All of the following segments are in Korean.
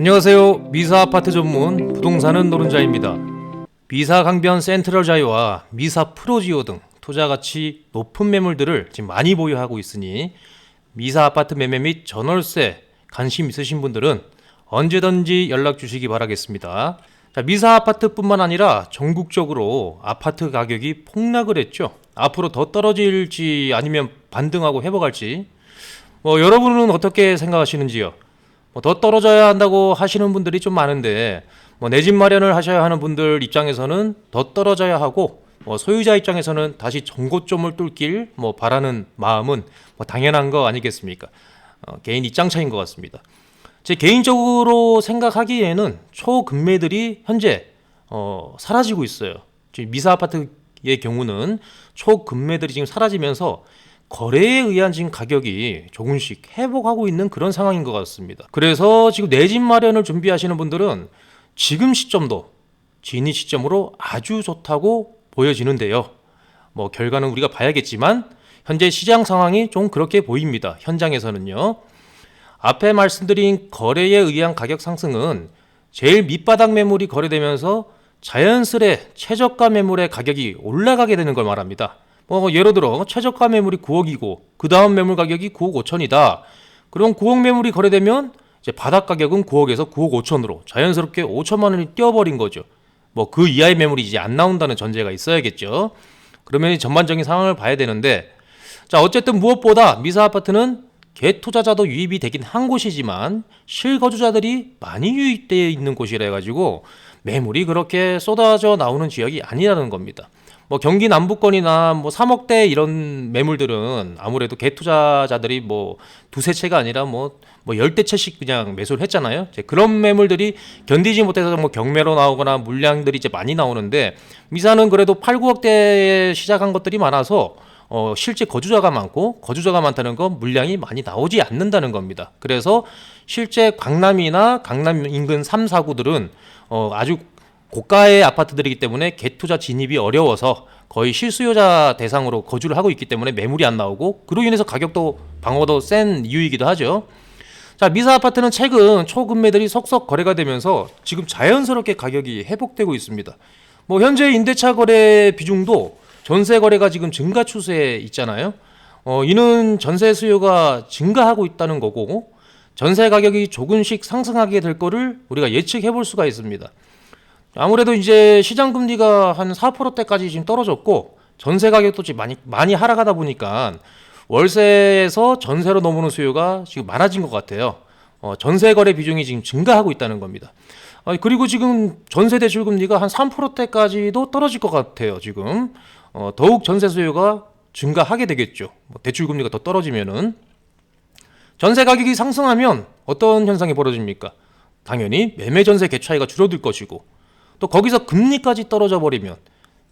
안녕하세요. 미사 아파트 전문 부동산은 노른자입니다. 미사 강변 센트럴 자이와 미사 프로지오 등 투자 가치 높은 매물들을 지금 많이 보유하고 있으니 미사 아파트 매매 및 전월세 관심 있으신 분들은 언제든지 연락 주시기 바라겠습니다. 자, 미사 아파트뿐만 아니라 전국적으로 아파트 가격이 폭락을 했죠. 앞으로 더 떨어질지 아니면 반등하고 회복할지 뭐 여러분은 어떻게 생각하시는지요? 뭐 더 떨어져야 한다고 하시는 분들이 좀 많은데 뭐 내 집 마련을 하셔야 하는 분들 입장에서는 더 떨어져야 하고 뭐 소유자 입장에서는 다시 정고점을 뚫길 뭐 바라는 마음은 뭐 당연한 거 아니겠습니까? 어, 개인 입장 차인 것 같습니다. 제 개인적으로 생각하기에는 초급매들이 현재 어, 사라지고 있어요. 지금 미사 아파트의 경우는 초급매들이 지금 사라지면서 거래에 의한 지금 가격이 조금씩 회복하고 있는 그런 상황인 것 같습니다. 그래서 지금 내 집 마련을 준비하시는 분들은 지금 시점도 진입 시점으로 아주 좋다고 보여지는데요. 뭐 결과는 우리가 봐야겠지만 현재 시장 상황이 좀 그렇게 보입니다. 현장에서는요. 앞에 말씀드린 거래에 의한 가격 상승은 제일 밑바닥 매물이 거래되면서 자연스레 최저가 매물의 가격이 올라가게 되는 걸 말합니다. 뭐 예를 들어 최저가 매물이 9억이고 그 다음 매물 가격이 9억 5천이다. 그럼 9억 매물이 거래되면 이제 바닥 가격은 9억에서 9억 5천으로 자연스럽게 5천만 원이 뛰어버린 거죠. 뭐 그 이하의 매물이 이제 안 나온다는 전제가 있어야겠죠. 그러면 이 전반적인 상황을 봐야 되는데 자 어쨌든 무엇보다 미사 아파트는 개 투자자도 유입이 되긴 한 곳이지만 실거주자들이 많이 유입되어 있는 곳이라 해가지고 매물이 그렇게 쏟아져 나오는 지역이 아니라는 겁니다. 뭐 경기 남부권이나 뭐 3억대 이런 매물들은 아무래도 개투자자들이 뭐 두세 채가 아니라 뭐, 뭐 열대 채씩 그냥 매수를 했잖아요. 이제 그런 매물들이 견디지 못해서 뭐 경매로 나오거나 물량들이 이제 많이 나오는데 미사는 그래도 8, 9억대에 시작한 것들이 많아서 어, 실제 거주자가 많고 거주자가 많다는 건 물량이 많이 나오지 않는다는 겁니다. 그래서 실제 강남이나 강남 인근 3, 4구들은 어, 아주 고가의 아파트들이기 때문에 개투자 진입이 어려워서 거의 실수요자 대상으로 거주를 하고 있기 때문에 매물이 안 나오고 그로 인해서 가격도 방어도 센 이유이기도 하죠. 자, 미사 아파트는 최근 초급매들이 속속 거래가 되면서 지금 자연스럽게 가격이 회복되고 있습니다. 뭐 현재 임대차 거래 비중도 전세 거래가 지금 증가 추세에 있잖아요. 어, 이는 전세 수요가 증가하고 있다는 거고 전세 가격이 조금씩 상승하게 될 거를 우리가 예측해 볼 수가 있습니다. 아무래도 이제 시장 금리가 한 4%대까지 지금 떨어졌고 전세 가격도 지금 많이 많이 하락하다 보니까 월세에서 전세로 넘어오는 수요가 지금 많아진 것 같아요. 어, 전세 거래 비중이 지금 증가하고 있다는 겁니다. 어, 그리고 지금 전세 대출 금리가 한 3%대까지도 떨어질 것 같아요. 지금 어, 더욱 전세 수요가 증가하게 되겠죠. 뭐 대출 금리가 더 떨어지면은 전세 가격이 상승하면 어떤 현상이 벌어집니까? 당연히 매매 전세 갭 차이가 줄어들 것이고 또 거기서 금리까지 떨어져 버리면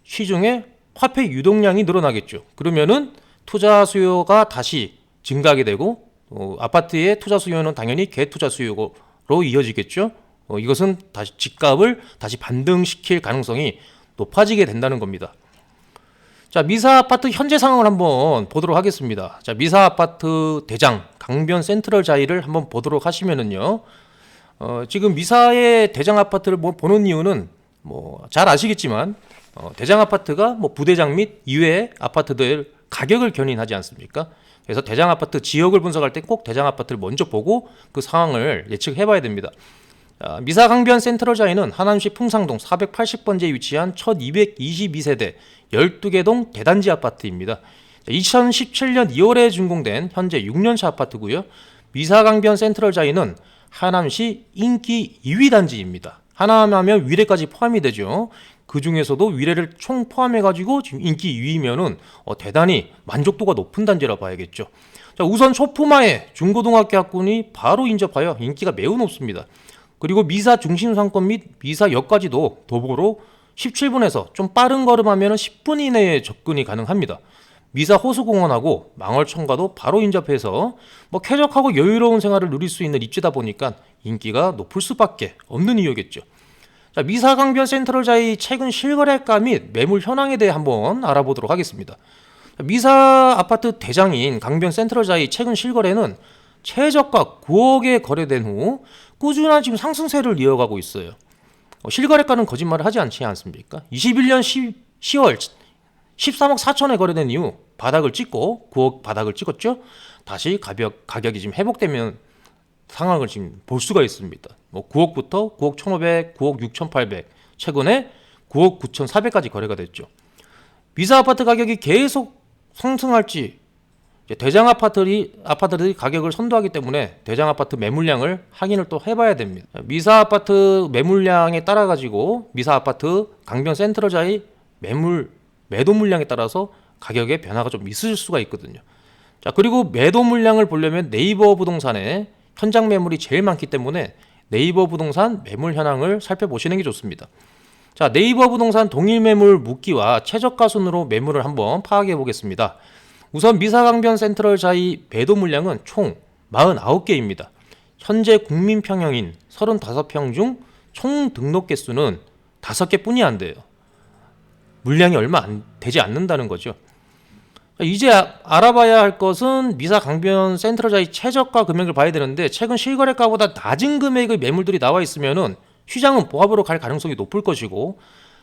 시중에 화폐 유동량이 늘어나겠죠. 그러면은 투자 수요가 다시 증가하게 되고 어, 아파트의 투자 수요는 당연히 개투자 수요로 이어지겠죠. 어, 이것은 다시 집값을 다시 반등시킬 가능성이 높아지게 된다는 겁니다. 자, 미사 아파트 현재 상황을 한번 보도록 하겠습니다. 자, 미사 아파트 대장 강변 센트럴 자이를 한번 보도록 하시면은요. 어, 지금 미사의 대장 아파트를 뭐 보는 이유는 뭐 잘 아시겠지만 어, 대장 아파트가 뭐 부대장 및 이외의 아파트들 가격을 견인하지 않습니까? 그래서 대장 아파트 지역을 분석할 때 꼭 대장 아파트를 먼저 보고 그 상황을 예측해봐야 됩니다. 아, 미사 강변 센트럴 자이는 하남시 풍상동 480번지에 위치한 1222세대 12개 동 대단지 아파트입니다. 2017년 2월에 준공된 현재 6년차 아파트고요. 미사 강변 센트럴 자이는 하남시 인기 2위 단지입니다. 하남하면 위례까지 포함이 되죠. 그 중에서도 위례를 총 포함해가지고 지금 인기 2위면은 어, 대단히 만족도가 높은 단지라 봐야겠죠. 자, 우선 초품화에 중고등학교 학군이 바로 인접하여 인기가 매우 높습니다. 그리고 미사 중심 상권 및 미사 역까지도 도보로 17분에서 좀 빠른 걸음하면 10분 이내에 접근이 가능합니다. 미사 호수공원하고 망월청과도 바로 인접해서 뭐 쾌적하고 여유로운 생활을 누릴 수 있는 입지다 보니까 인기가 높을 수밖에 없는 이유겠죠. 자, 미사 강변 센트럴 자이 최근 실거래가 및 매물 현황에 대해 한번 알아보도록 하겠습니다. 미사 아파트 대장인 강변 센트럴 자이 최근 실거래는 최저가 9억에 거래된 후 꾸준한 지금 상승세를 이어가고 있어요. 어, 실거래가는 거짓말을 하지 않지 않습니까? 21년 10, 10 월 13억 4천에 거래된 이후 바닥을 찍고 9억 바닥을 찍었죠. 다시 가격 가격이 지금 회복되면 상황을 지금 볼 수가 있습니다. 뭐 9억부터 9억 1,500, 9억 6,800, 최근에 9억 9,400까지 거래가 됐죠. 미사 아파트 가격이 계속 상승할지 대장 아파트들이 아파트들이 가격을 선도하기 때문에 대장 아파트 매물량을 확인을 또 해봐야 됩니다. 미사 아파트 매물량에 따라 가지고 미사 아파트 강변 센트럴자의 매물 매도 물량에 따라서 가격의 변화가 좀 있을 수가 있거든요. 자 그리고 매도 물량을 보려면 네이버 부동산에 현장 매물이 제일 많기 때문에 네이버 부동산 매물 현황을 살펴보시는 게 좋습니다. 자 네이버 부동산 동일 매물 묻기와 최저가 순으로 매물을 한번 파악해 보겠습니다. 우선 미사강변 센트럴 자이 매도 물량은 총 49개입니다. 현재 국민 평형인 35평 중 총 등록 개수는 5개뿐이 안 돼요. 물량이 얼마 안 되지 않는다는 거죠. 이제 아- 알아봐야 할 것은 미사 강변 센트럴자의 최저가 금액을 봐야 되는데 최근 실거래가보다 낮은 금액의 매물들이 나와 있으면은 시장은 보합으로 갈 가능성이 높을 것이고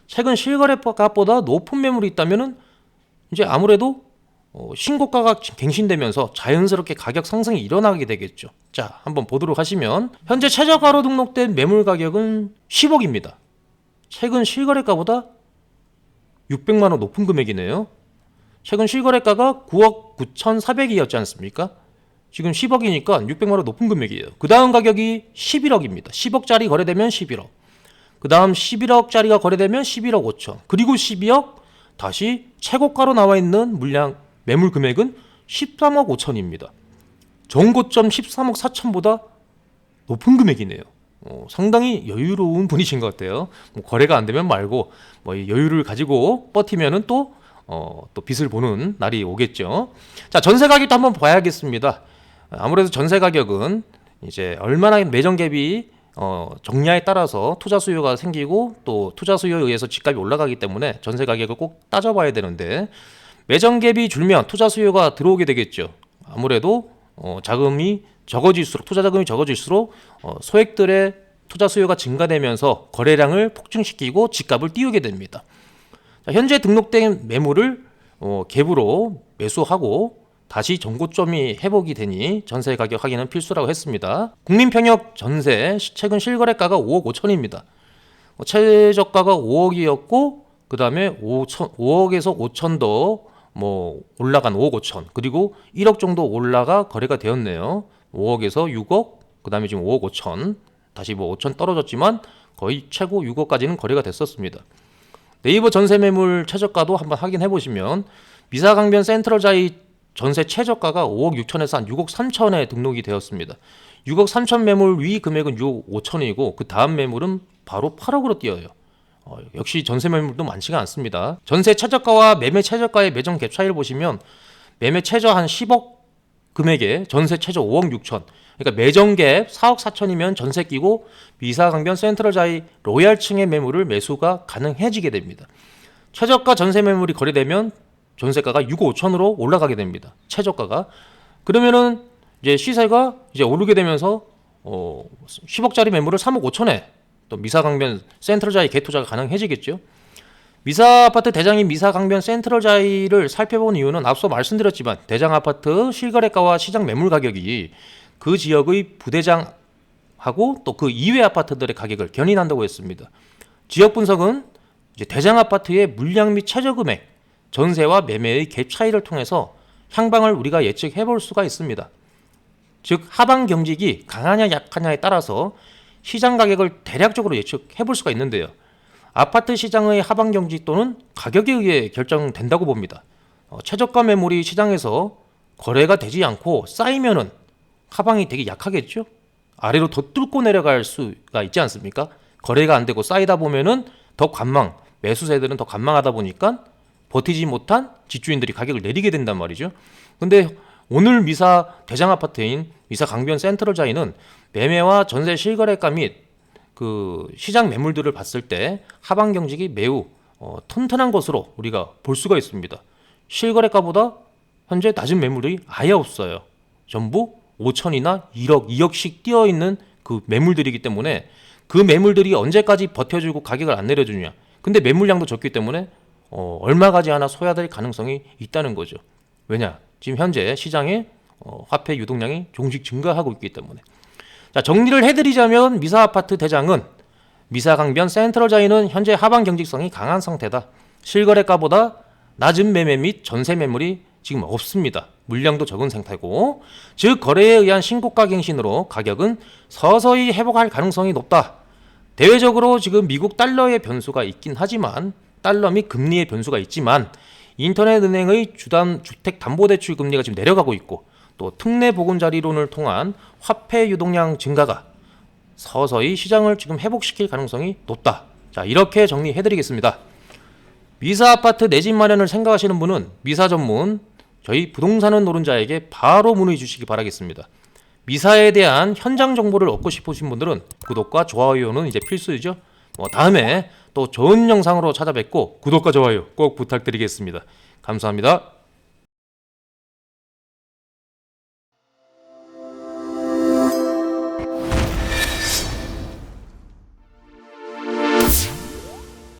최근 실거래가보다 높은 매물이 있다면은 이제 아무래도 어, 신고가가 갱신되면서 자연스럽게 가격 상승이 일어나게 되겠죠. 자, 한번 보도록 하시면 현재 최저가로 등록된 매물 가격은 10억입니다. 최근 실거래가보다 600만 원 높은 금액이네요. 최근 실거래가가 9억 9,400이었지 않습니까? 지금 10억이니까 600만 원 높은 금액이에요. 그 다음 가격이 11억입니다. 10억짜리 거래되면 11억. 그 다음 11억짜리가 거래되면 11억 5천. 그리고 12억 다시 최고가로 나와 있는 물량 매물 금액은 13억 5천입니다. 정고점 13억 4천보다 높은 금액이네요. 어, 상당히 여유로운 분이신 것 같아요. 뭐 거래가 안 되면 말고 뭐이 여유를 가지고 버티면은 또 어, 또 빛을 보는 날이 오겠죠. 자, 전세 가격도 한번 봐야겠습니다. 아무래도 전세 가격은 이제 얼마나 매정 갭이 어, 정량에 따라서 투자 수요가 생기고 또 투자 수요에 의해서 집값이 올라가기 때문에 전세 가격을 꼭 따져봐야 되는데 매정 갭이 줄면 투자 수요가 들어오게 되겠죠. 아무래도 어, 자금이 적어질수록 투자 자금이 적어질수록 어, 소액들의 투자 수요가 증가되면서 거래량을 폭증시키고 집값을 띄우게 됩니다. 자, 현재 등록된 매물을 어, 갭으로 매수하고 다시 정고점이 회복이 되니 전세 가격 확인은 필수라고 했습니다. 국민평역 전세 시- 최근 실거래가가 5억 5천입니다. 어, 최저가가 5억이었고 그 다음에 5천, 5억에서 5천 더 뭐 올라간 5억 5천 그리고 1억 정도 올라가 거래가 되었네요. 5억에서 6억 그 다음에 지금 5억 5천 다시 뭐 5천 떨어졌지만 거의 최고 6억까지는 거래가 됐었습니다. 네이버 전세 매물 최저가도 한번 확인해 보시면 미사강변 센트럴자이 전세 최저가가 5억 6천에서 한 6억 3천에 등록이 되었습니다. 6억 3천 매물 위 금액은 6억 5천이고 그 다음 매물은 바로 8억으로 뛰어요. 어, 역시 전세 매물도 많지가 않습니다. 전세 최저가와 매매 최저가의 매정 갭 차이를 보시면 매매 최저 한 10억 금액에 전세 최저 5억 6천. 그러니까 매정 갭 4억 4천이면 전세 끼고 미사 강변 센트럴자이 로얄층의 매물을 매수가 가능해지게 됩니다. 최저가 전세 매물이 거래되면 전세가가 6억 5천으로 올라가게 됩니다. 최저가가 그러면은 이제 시세가 이제 오르게 되면서 어 10억짜리 매물을 3억 5천에 또 미사 강변 센트럴자이 개투자가 가능해지겠죠. 미사 아파트 대장인 미사 강변 센트럴 자이를 살펴본 이유는 앞서 말씀드렸지만 대장 아파트 실거래가와 시장 매물 가격이 그 지역의 부대장하고 또 그 이외 아파트들의 가격을 견인한다고 했습니다. 지역 분석은 대장 아파트의 물량 및 최저 금액, 전세와 매매의 갭 차이를 통해서 향방을 우리가 예측해 볼 수가 있습니다. 즉 하방 경직이 강하냐 약하냐에 따라서 시장 가격을 대략적으로 예측해 볼 수가 있는데요. 아파트 시장의 하방 경직 또는 가격에 의해 결정된다고 봅니다. 어, 최저가 매물이 시장에서 거래가 되지 않고 쌓이면은 하방이 되게 약하겠죠. 아래로 더 뚫고 내려갈 수가 있지 않습니까? 거래가 안 되고 쌓이다 보면은 더 관망, 매수세들은 더 관망하다 보니까 버티지 못한 집주인들이 가격을 내리게 된단 말이죠. 근데 오늘 미사 대장 아파트인 미사 강변 센트럴 자이는 매매와 전세 실거래가 및 그 시장 매물들을 봤을 때 하방 경직이 매우 어, 튼튼한 것으로 우리가 볼 수가 있습니다. 실거래가보다 현재 낮은 매물이 아예 없어요. 전부 5천이나 1억, 2억씩 뛰어 있는 그 매물들이기 때문에 그 매물들이 언제까지 버텨주고 가격을 안 내려주냐. 근데 매물량도 적기 때문에 어, 얼마 가지 하나 소화될 가능성이 있다는 거죠. 왜냐? 지금 현재 시장에 어, 화폐 유동량이 조금씩 증가하고 있기 때문에. 자, 정리를 해드리자면 미사 아파트 대장은 미사 강변 센트럴 자이는 현재 하방 경직성이 강한 상태다. 실거래가보다 낮은 매매 및 전세 매물이 지금 없습니다. 물량도 적은 상태고, 즉 거래에 의한 신고가 갱신으로 가격은 서서히 회복할 가능성이 높다. 대외적으로 지금 미국 달러의 변수가 있긴 하지만 달러 및 금리의 변수가 있지만 인터넷 은행의 주담 주택 담보 대출 금리가 지금 내려가고 있고 또 특례 보금자리론을 통한 화폐 유동량 증가가 서서히 시장을 지금 회복시킬 가능성이 높다. 자, 이렇게 정리해 드리겠습니다. 미사 아파트 내 집 마련을 생각하시는 분은 미사 전문 저희 부동산은 노른자에게 바로 문의 주시기 바라겠습니다. 미사에 대한 현장 정보를 얻고 싶으신 분들은 구독과 좋아요는 이제 필수이죠. 뭐 다음에 또 좋은 영상으로 찾아뵙고 구독과 좋아요 꼭 부탁드리겠습니다. 감사합니다.